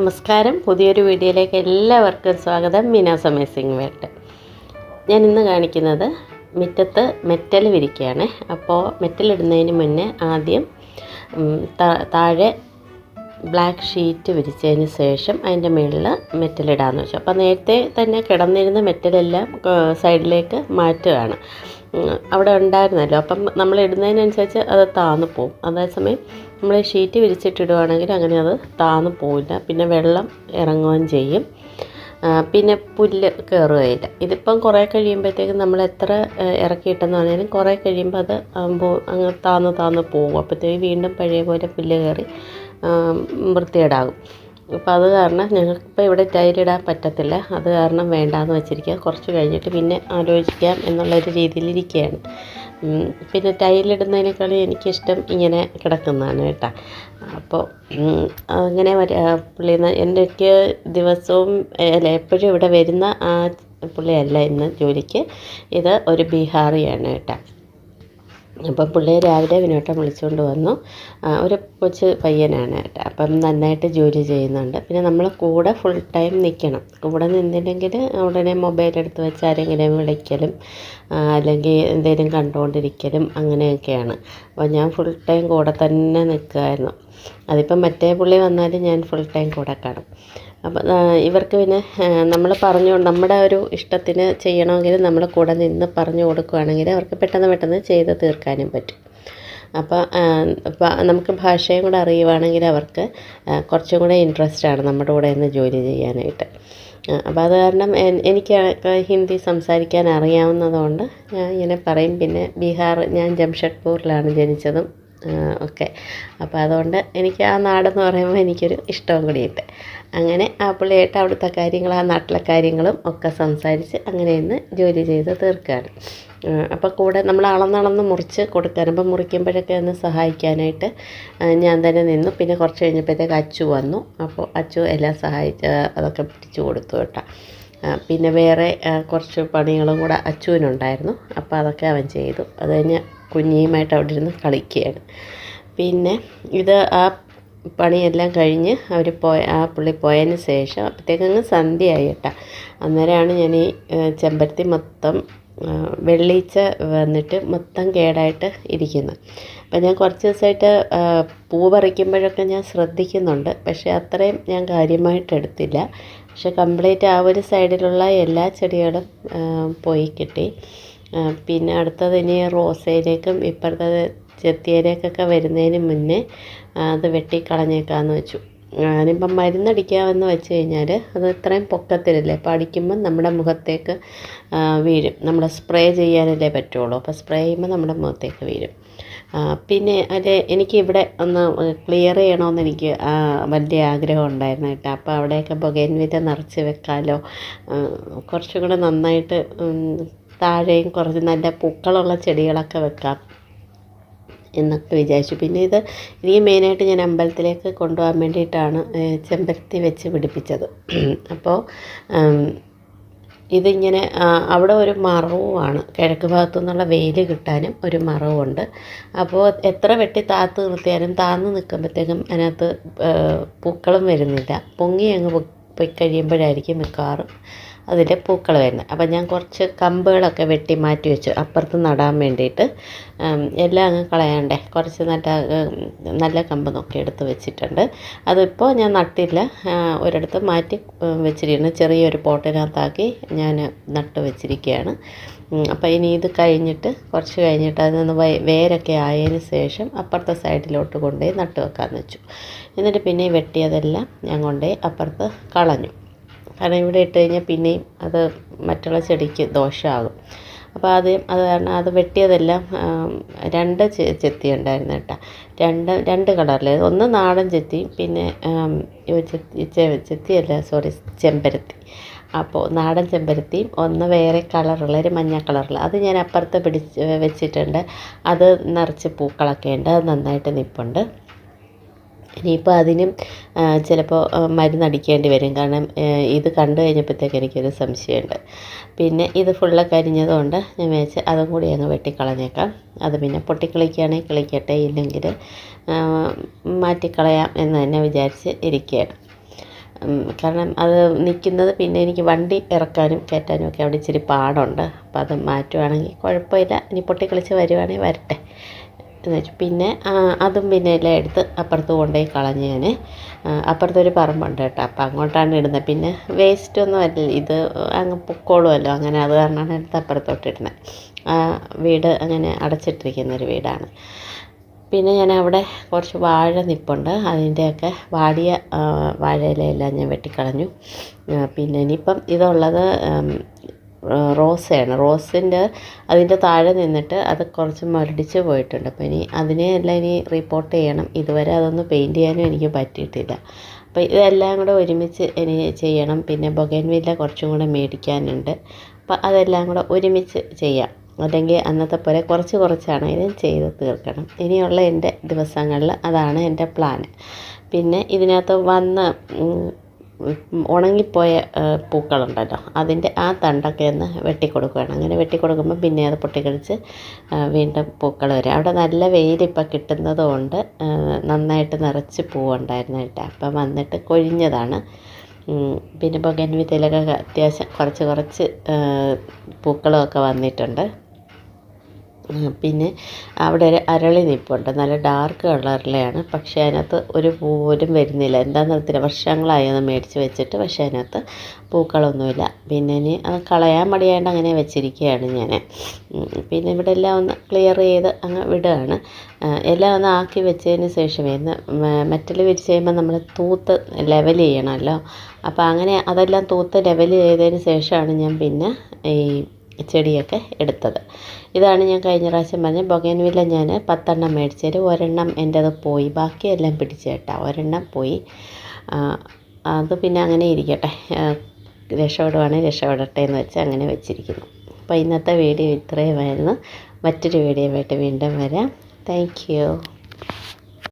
നമസ്കാരം. പുതിയൊരു വീഡിയോയിലേക്ക് എല്ലാവർക്കും സ്വാഗതം. മിനാസ് അമേസിംഗ് വേട്ട് ഞാൻ ഇന്ന് കാണിക്കുന്നത് മുറ്റത്ത് മെറ്റൽ വിരിക്കുകയാണ് അപ്പോൾ മെറ്റൽ ഇടുന്നതിന് മുന്നേ ആദ്യം താഴെ ബ്ലാക്ക് ഷീറ്റ് വിരിച്ചതിന് ശേഷം അതിന്റെ മുകളിൽ മെറ്റലിടാമെന്ന് വെച്ചു. അപ്പോൾ നേരത്തെ തന്നെ കിടന്നിരുന്ന മെറ്റലെല്ലാം സൈഡിലേക്ക് മാറ്റുകയാണ്. അവിടെ ഉണ്ടായിരുന്നല്ലോ. അപ്പം നമ്മൾ ഇടുന്നതിനനുസരിച്ച് അത് താന്നു പോവും. അതേസമയം നമ്മൾ ഷീറ്റ് വിരിച്ചിട്ടിടുവാണെങ്കിൽ അങ്ങനെ അത് താന്നു പോവില്ല. പിന്നെ വെള്ളം ഇറങ്ങുകയും ചെയ്യും. പിന്നെ പുല്ല് കയറുകയില്ല. ഇതിപ്പം കുറേ കഴിയുമ്പോഴത്തേക്കും നമ്മൾ എത്ര ഇറക്കിയിട്ടെന്ന് പറഞ്ഞാലും കുറേ കഴിയുമ്പോൾ അത് അങ്ങ് താന്ന് താന്ന് പോകും. അപ്പോഴത്തേക്ക് വീണ്ടും പഴയ പോലെ പുല്ല് കയറി വൃത്തികേടാകും. അപ്പോൾ അത് കാരണം ഞങ്ങൾക്കിപ്പോൾ ഇവിടെ ടൈലിടാൻ പറ്റത്തില്ല. അത് കാരണം വേണ്ടാന്ന് വെച്ചിരിക്കുക കുറച്ച് കഴിഞ്ഞിട്ട് പിന്നെ ആലോചിക്കാം എന്നുള്ളൊരു രീതിയിലിരിക്കുകയാണ് പിന്നെ ടൈലിടുന്നതിനേക്കാളും എനിക്കിഷ്ടം ഇങ്ങനെ കിടക്കുന്നതാണ് കേട്ടോ. അപ്പോൾ അങ്ങനെ വര പുള്ളി എന്റെയൊക്കെ ദിവസവും അല്ല എപ്പോഴും ഇവിടെ വരുന്ന ആ പുള്ളിയല്ല ഇന്ന് ജോലിക്ക്. ഇത് ഒരു ബീഹാറിയാണ് കേട്ടോ. അപ്പം പിള്ളേർ രാവിലെ വിനോട്ടം വിളിച്ചുകൊണ്ട് വന്നു. ഒരു കൊച്ചു പയ്യനാണ്. കേട്ടോ അപ്പം നന്നായിട്ട് ജോലി ചെയ്യുന്നുണ്ട്. പിന്നെ നമ്മൾ കൂടെ ഫുൾ ടൈം നിൽക്കണം കൂടെ നിന്നില്ലെങ്കിൽ ഉടനെ മൊബൈൽ എടുത്ത് വെച്ച് ആരെങ്കിലും വിളിക്കലും അല്ലെങ്കിൽ എന്തെങ്കിലും കണ്ടുകൊണ്ടിരിക്കലും അങ്ങനെയൊക്കെയാണ്. അപ്പോൾ ഞാൻ ഫുൾ ടൈം കൂടെ തന്നെ നിൽക്കുമായിരുന്നു അതിപ്പം മറ്റേ പുള്ളി വന്നാലും ഞാൻ ഫുൾ ടൈം കൂടെ കാണും. അപ്പം ഇവർക്ക് പിന്നെ നമ്മൾ പറഞ്ഞു നമ്മുടെ ഒരു ഇഷ്ടത്തിന് ചെയ്യണമെങ്കിൽ നമ്മൾ കൂടെ നിന്ന് പറഞ്ഞു കൊടുക്കുകയാണെങ്കിൽ അവർക്ക് പെട്ടെന്ന് പെട്ടെന്ന് ചെയ്ത് തീർക്കാനും പറ്റും. അപ്പോൾ നമുക്ക് ഭാഷയും കൂടെ അറിയുവാണെങ്കിൽ അവർക്ക് കുറച്ചും കൂടെ ഇൻട്രസ്റ്റ് ആണ് നമ്മുടെ കൂടെ നിന്ന് ജോലി ചെയ്യാനായിട്ട്. അപ്പോൾ അത് കാരണം എനിക്ക് ഹിന്ദി സംസാരിക്കാൻ അറിയാവുന്നതുകൊണ്ട് ഞാൻ ഇങ്ങനെ പറയും. പിന്നെ ബീഹാർ ഞാൻ ജംഷഡ്പൂരിലാണ് ജനിച്ചതും. ഒക്കെ അപ്പോൾ അതുകൊണ്ട് എനിക്ക് ആ നാടെന്ന് പറയുമ്പോൾ എനിക്കൊരു ഇഷ്ടവും കൂടിയുണ്ട് അങ്ങനെ ആ പുള്ളിയായിട്ട് അവിടുത്തെ കാര്യങ്ങൾ ആ നാട്ടിലെ കാര്യങ്ങളും ഒക്കെ സംസാരിച്ച് അങ്ങനെ ഇന്ന് ജോലി ചെയ്ത് തീർക്കുകയാണ് അപ്പോൾ കൂടെ നമ്മൾ അളന്നളന്ന് മുറിച്ച് കൊടുക്കാൻ അപ്പം മുറിക്കുമ്പോഴൊക്കെ ഒന്ന് സഹായിക്കാനായിട്ട് ഞാൻ തന്നെ നിന്നു. പിന്നെ കുറച്ച് കഴിഞ്ഞപ്പോഴത്തേക്ക് അച്ചു വന്നു. അപ്പോൾ അച്ചു എല്ലാം സഹായിച്ച് അതൊക്കെ പിടിച്ചു കൊടുത്തു കേട്ടോ. പിന്നെ വേറെ കുറച്ച് പണികളും കൂടെ അച്ചുവിനുണ്ടായിരുന്നു. അപ്പോൾ അതൊക്കെ അവൻ ചെയ്തു. അത് കഴിഞ്ഞ് കുഞ്ഞിയുമായിട്ട് അവിടെ ഇരുന്ന് കളിക്കുകയാണ്. പിന്നെ ഇത് ആ പണിയെല്ലാം കഴിഞ്ഞ് അവർ പോയ ആ പുള്ളി പോയതിന് ശേഷം അപ്പോഴത്തേക്കങ്ങ് സന്ധ്യയായി കേട്ടോ. അന്നേരമാണ് ഞാൻ ഈ ചെമ്പരത്തി മൊത്തം വെള്ളിച്ച വന്നിട്ട് മൊത്തം കേടായിട്ട് ഇരിക്കുന്നത്. അപ്പം ഞാൻ കുറച്ച് ദിവസമായിട്ട് പൂ പറിക്കുമ്പോഴൊക്കെ ഞാൻ ശ്രദ്ധിക്കുന്നുണ്ട്. പക്ഷേ അത്രയും ഞാൻ കാര്യമായിട്ട് എടുത്തില്ല. പക്ഷെ കംപ്ലീറ്റ് ആ ഒരു സൈഡിലുള്ള എല്ലാ ചെടികളും പോയി കിട്ടി. പിന്നെ അടുത്തത് ഇനി റോസയിലേക്കും ഇപ്പുറത്തത് ചെത്തിയയിലേക്കൊക്കെ വരുന്നതിന് മുന്നേ അത് വെട്ടിക്കളഞ്ഞേക്കാമെന്ന് വെച്ചു. ഞാനിപ്പം മരുന്നടിക്കാമെന്ന് വെച്ച് കഴിഞ്ഞാൽ അത് ഇത്രയും പൊക്കത്തിലല്ലേ? അപ്പോൾ അടിക്കുമ്പം നമ്മുടെ മുഖത്തേക്ക് വീഴും. നമ്മൾ സ്പ്രേ ചെയ്യാനല്ലേ പറ്റുള്ളൂ. അപ്പോൾ സ്പ്രേ ചെയ്യുമ്പോൾ നമ്മുടെ മുഖത്തേക്ക് വീഴും. പിന്നെ അത് എനിക്ക് ഇവിടെ ഒന്ന് ക്ലിയർ ചെയ്യണമെന്ന് എനിക്ക് വലിയ ആഗ്രഹം ഉണ്ടായിരുന്നു കേട്ടോ. അപ്പോൾ അവിടെയൊക്കെ ബൊഗൈൻവില്ല നിറച്ച് വെക്കാമല്ലോ കുറച്ചും കൂടെ നന്നായിട്ട് താഴെയും കുറച്ച് നല്ല പൂക്കളുള്ള ചെടികളൊക്കെ വെക്കാം എന്നൊക്കെ വിചാരിച്ചു. പിന്നെ ഇത് എനിക്ക് മെയിനായിട്ട് ഞാൻ അമ്പലത്തിലേക്ക് കൊണ്ടുപോകാൻ വേണ്ടിയിട്ടാണ് ചെമ്പരത്തി വെച്ച് പിടിപ്പിച്ചത്. അപ്പോൾ ഇതിങ്ങനെ അവിടെ ഒരു മറവുമാണ്. കിഴക്ക് ഭാഗത്തു നിന്നുള്ള വെയിൽ കിട്ടാനും ഒരു മറവുണ്ട്. അപ്പോൾ എത്ര വെട്ടി താത്ത് നിർത്തിയാലും താന്ന് നിൽക്കുമ്പോഴത്തേക്കും അതിനകത്ത് പൂക്കളും വരുന്നില്ല. പൊങ്ങി അങ്ങ് പൊയ്ക്കഴിയുമ്പോഴായിരിക്കും പോയി കഴിയുമ്പോഴായിരിക്കും മിക്കവാറും അതിന്റെ പൂക്കൾ വരുന്നത്. അപ്പം ഞാൻ കുറച്ച് കമ്പുകളൊക്കെ വെട്ടി മാറ്റി വെച്ചു. അപ്പുറത്ത് നടാൻ വേണ്ടിയിട്ട്. എല്ലാം അങ്ങ് കളയണ്ടേ. കുറച്ച് നല്ല നല്ല കമ്പ് നോക്കി എടുത്ത് വെച്ചിട്ടുണ്ട്. അതിപ്പോൾ ഞാൻ നട്ടില്ല. ഒരിടത്ത് മാറ്റി വെച്ചിരിക്കുന്നു. ചെറിയൊരു പോട്ടിനകത്താക്കി ഞാൻ നട്ട് വെച്ചിരിക്കുകയാണ്. അപ്പോൾ ഇനി ഇത് കഴിഞ്ഞിട്ട് കുറച്ച് കഴിഞ്ഞിട്ട് അതിൽ നിന്ന് വേരൊക്കെ ആയതിന് ശേഷം അപ്പുറത്തെ സൈഡിലോട്ട് കൊണ്ടുപോയി നട്ട് വെക്കാമെന്ന് വെച്ചു. എന്നിട്ട് പിന്നെ വെട്ടിയതെല്ലാം ഞാൻ കൊണ്ടുപോയി അപ്പുറത്ത് കളഞ്ഞു. കാരണം ഇവിടെ ഇട്ട് കഴിഞ്ഞാൽ പിന്നെയും അത് മറ്റുള്ള ചെടിക്ക് ദോഷമാകും. അപ്പോൾ ആദ്യം അത് കാരണം അത് വെട്ടിയതെല്ലാം രണ്ട് ചെത്തി ഉണ്ടായിരുന്നു കേട്ടോ. രണ്ട് രണ്ട് കളറിൽ. ഒന്ന് നാടൻ ചെത്തി പിന്നെ ചെത്തിയല്ല സോറി ചെമ്പരത്തി. അപ്പോൾ നാടൻ ചെമ്പരത്തിയും ഒന്ന് വേറെ കളറുള്ള ഒരു മഞ്ഞ കളറുള്ള അത് ഞാൻ അപ്പുറത്ത് പിടിച്ച് വെച്ചിട്ടുണ്ട്. അത് നിറച്ച് പൂക്കളൊക്കെ ഉണ്ട്. അത് നന്നായിട്ട് നിൽപ്പുണ്ട് ഇനിയിപ്പോൾ അതിനും ചിലപ്പോൾ മരുന്നടിക്കേണ്ടി വരും. കാരണം ഇത് കണ്ടു കഴിഞ്ഞപ്പോഴത്തേക്ക് എനിക്കൊരു സംശയമുണ്ട്. പിന്നെ ഇത് ഫുള്ള് കരിഞ്ഞതുകൊണ്ട് ഞാൻ വിചാരിച്ച് അതും കൂടി അങ്ങ് വെട്ടിക്കളഞ്ഞേക്കാം. അത് പിന്നെ പൊട്ടിക്കളിക്കുകയാണെങ്കിൽ കിളിക്കട്ടെ ഇല്ലെങ്കിൽ മാറ്റിക്കളയാം എന്ന് തന്നെ വിചാരിച്ച് ഇരിക്കുകയാണ്. കാരണം അത് നിൽക്കുന്നത് പിന്നെ എനിക്ക് വണ്ടി ഇറക്കാനും കയറ്റാനും ഒക്കെ അവിടെ ഇച്ചിരി പാടുണ്ട്. അപ്പോൾ അത് മാറ്റുവാണെങ്കിൽ കുഴപ്പമില്ല. ഇനി പൊട്ടിക്കളിച്ച് വരുവാണെങ്കിൽ വരട്ടെ. എന്ന് പിന്നെ അതും പിന്നെ എല്ലാം എടുത്ത് അപ്പുറത്ത് കൊണ്ടുപോയി കളഞ്ഞ് ഞാൻ. അപ്പുറത്തൊരു പറമ്പുണ്ട് കേട്ടോ. അപ്പം അങ്ങോട്ടാണ് ഇടുന്നത്. പിന്നെ വേസ്റ്റ് ഒന്നും അല്ല. ഇത് അങ്ങ് പൊക്കോളുമല്ലോ. അങ്ങനെ അത് കാരണമാണ് എടുത്ത് അപ്പുറത്തോട്ട് ഇടുന്നത്. വീട് അങ്ങനെ അടച്ചിട്ടിരിക്കുന്ന ഒരു വീടാണ്. പിന്നെ ഞാൻ അവിടെ കുറച്ച് വാഴ നിപ്പുണ്ട്. അതിന്റെയൊക്കെ വാടിയ വാഴയിലെല്ലാം ഞാൻ വെട്ടിക്കളഞ്ഞു. പിന്നെ ഇനിയിപ്പം ഇതുള്ളത് റോസയാണ്. റോസിന്റെ അതിന്റെ താഴെ നിന്നിട്ട് അത് കുറച്ച് മരടിച്ച് പോയിട്ടുണ്ട്. അപ്പോൾ ഇനി അതിനെ എല്ലാം ഇനി റിപ്പോർട്ട് ചെയ്യണം. ഇതുവരെ അതൊന്ന് പെയിന്റ് ചെയ്യാനും എനിക്ക് പറ്റിയിട്ടില്ല. അപ്പോൾ ഇതെല്ലാം കൂടെ ഒരുമിച്ച് ഇനി ചെയ്യണം. പിന്നെ ബൊഗൻവില്ല കുറച്ചും കൂടെ മേടിക്കാനുണ്ട്. അപ്പോൾ അതെല്ലാം കൂടെ ഒരുമിച്ച് ചെയ്യാം. അല്ലെങ്കിൽ അന്നത്തെ പോലെ കുറച്ച് കുറച്ചാണെങ്കിലും ചെയ്ത് തീർക്കണം. ഇനിയുള്ള എന്റെ ദിവസങ്ങളിൽ അതാണ് എന്റെ പ്ലാൻ പിന്നെ ഇതിനകത്ത് വന്ന് ഉണങ്ങിപ്പോയ പൂക്കളുണ്ടല്ലോ. അതിന്റെ ആ തണ്ടൊക്കെ ഒന്ന് വെട്ടിക്കൊടുക്കുകയാണ്. അങ്ങനെ വെട്ടിക്കൊടുക്കുമ്പോൾ പിന്നെ അത് പൊട്ടിക്കളിച്ച് വീണ്ടും പൂക്കൾ വരും. അവിടെ നല്ല വെയിലിപ്പം കിട്ടുന്നത് കൊണ്ട് നന്നായിട്ട് നിറച്ച് പൂവുണ്ടായിരുന്നു കേട്ടോ. അപ്പം വന്നിട്ട് കൊഴിഞ്ഞതാണ്. പിന്നെ ബൊഗൻവില്ലയിലൊക്കെ അത്യാവശ്യം കുറച്ച് കുറച്ച് പൂക്കളൊക്കെ വന്നിട്ടുണ്ട്. പിന്നെ അവിടെ ഒരു അരളി നിൽപ്പുണ്ട് നല്ല ഡാർക്ക് കളറിലെയാണ് പക്ഷേ അതിനകത്ത് ഒരു പൂ പോലും വരുന്നില്ല. എന്താണെന്ന് അറിയത്തില്ല. വർഷങ്ങളായി അത് മേടിച്ച് വെച്ചിട്ട് പക്ഷേ അതിനകത്ത് പൂക്കളൊന്നുമില്ല. പിന്നെ ഇനി അത് കളയാൻ മടിയായിട്ട് അങ്ങനെ വെച്ചിരിക്കുകയാണ് ഞാൻ പിന്നെ ഇവിടെ എല്ലാം ഒന്ന് ക്ലിയർ ചെയ്ത് അങ്ങ് വിടുകയാണ്. എല്ലാം ഒന്ന് ആക്കി വെച്ചതിന് ശേഷമേ ഇന്ന് മെറ്റൽ വിരിച്ച് കഴിയുമ്പോൾ നമ്മൾ തൂത്ത് ലെവൽ ചെയ്യണമല്ലോ. അപ്പോൾ അങ്ങനെ അതെല്ലാം തൂത്ത് ലെവൽ ചെയ്തതിന് ശേഷമാണ് ഞാൻ പിന്നെ ഈ ചെടിയൊക്കെ എടുത്തത്. ഇതാണ് ഞാൻ കഴിഞ്ഞ പ്രാവശ്യം പറഞ്ഞ ബൊഗൻവില്ല ഞാൻ പത്തെണ്ണം മേടിച്ചത് ഒരെണ്ണം എന്റെത് പോയി. ബാക്കിയെല്ലാം പിടിച്ചു കേട്ടോ. ഒരെണ്ണം പോയി. അത് പിന്നെ അങ്ങനെ ഇരിക്കട്ടെ. രക്ഷപ്പെടുവാണെങ്കിൽ രക്ഷപ്പെടട്ടെ എന്ന് വെച്ച് അങ്ങനെ വെച്ചിരിക്കുന്നു. അപ്പോൾ ഇന്നത്തെ വീഡിയോ ഇത്രയുമായിരുന്നു. മറ്റൊരു വീഡിയോ ആയിട്ട് വീണ്ടും വരാം. താങ്ക്